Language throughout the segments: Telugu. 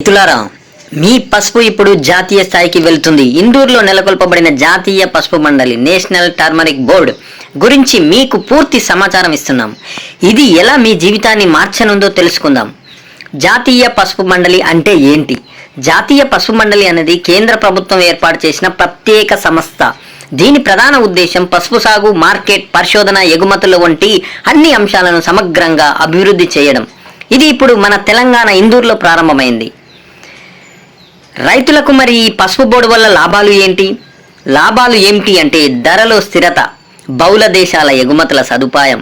మిత్రులారా మీ పసుపు ఇప్పుడు జాతీయ స్థాయికి వెళ్తుంది. ఇందూరులో నెలకొల్పబడిన జాతీయ పసుపు మండలి నేషనల్ టర్మరిక్ బోర్డు గురించి మీకు పూర్తి సమాచారం ఇస్తున్నాం. ఇది ఎలా మీ జీవితాన్ని మార్చనుందో తెలుసుకుందాం. జాతీయ పసుపు మండలి అంటే ఏంటి? జాతీయ పసుపు మండలి అనేది కేంద్ర ప్రభుత్వం ఏర్పాటు చేసిన ప్రత్యేక సంస్థ. దీని ప్రధాన ఉద్దేశం పసుపు సాగు మార్కెట్ పరిశోధన ఎగుమతుల వంటి అన్ని అంశాలను సమగ్రంగా అభివృద్ధి చేయడం. ఇది ఇప్పుడు మన తెలంగాణ ఇందూరులో ప్రారంభమైంది. రైతులకు మరి ఈ పసుపు బోర్డు వల్ల లాభాలు ఏంటి? లాభాలు ఏమిటి అంటే ధరలో స్థిరత బహుళ దేశాల ఎగుమతుల సదుపాయం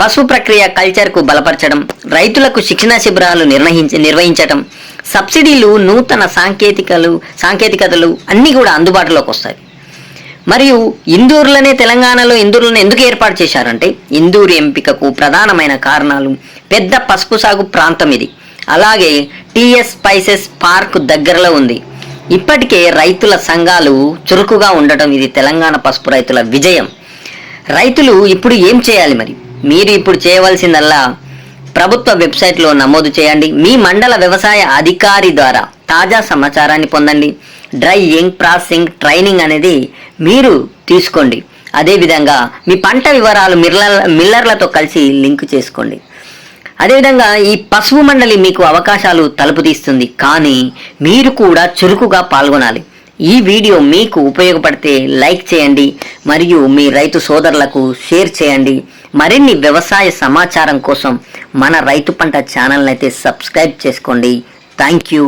పసుపు ప్రక్రియ కల్చర్కు బలపరచడం రైతులకు శిక్షణ శిబిరాలు నిర్వహించి నిర్వహించటం సబ్సిడీలు నూతన సాంకేతికలు సాంకేతికతలు అన్నీ కూడా అందుబాటులోకి వస్తాయి. మరియు ఇందూరులోనే తెలంగాణలో ఇందూరులను ఎందుకు ఏర్పాటు చేశారంటే ఇందూరు ఎంపికకు ప్రధానమైన కారణాలు పెద్ద పసుపు సాగు ప్రాంతం ఇది. అలాగే టిఎస్ స్పైసెస్ పార్క్ దగ్గరలో ఉంది. ఇప్పటికే రైతుల సంఘాలు చురుకుగా ఉండటం ఇది తెలంగాణ పసుపు రైతుల విజయం. రైతులు ఇప్పుడు ఏం చేయాలి మరి? మీరు ఇప్పుడు చేయవలసిందల్లా ప్రభుత్వ వెబ్సైట్లో నమోదు చేయండి. మీ మండల వ్యవసాయ అధికారి ద్వారా తాజా సమాచారాన్ని పొందండి. డ్రైయింగ్ ప్రాసెసింగ్ ట్రైనింగ్ అనేది మీరు తీసుకోండి. అదేవిధంగా మీ పంట వివరాలు మిల్లర్ మిల్లర్లతో కలిసి లింక్ చేసుకోండి. అదేవిధంగా ఈ పసుపు మండలి మీకు అవకాశాలు తలుపు తీస్తుంది. కానీ మీరు కూడా చురుకుగా పాల్గొనాలి. ఈ వీడియో మీకు ఉపయోగపడితే లైక్ చేయండి మరియు మీ రైతు సోదరులకు షేర్ చేయండి. మరిన్ని వ్యవసాయ సమాచారం కోసం మన రైతు పంట ఛానల్ని అయితే సబ్స్క్రైబ్ చేసుకోండి. Thank you.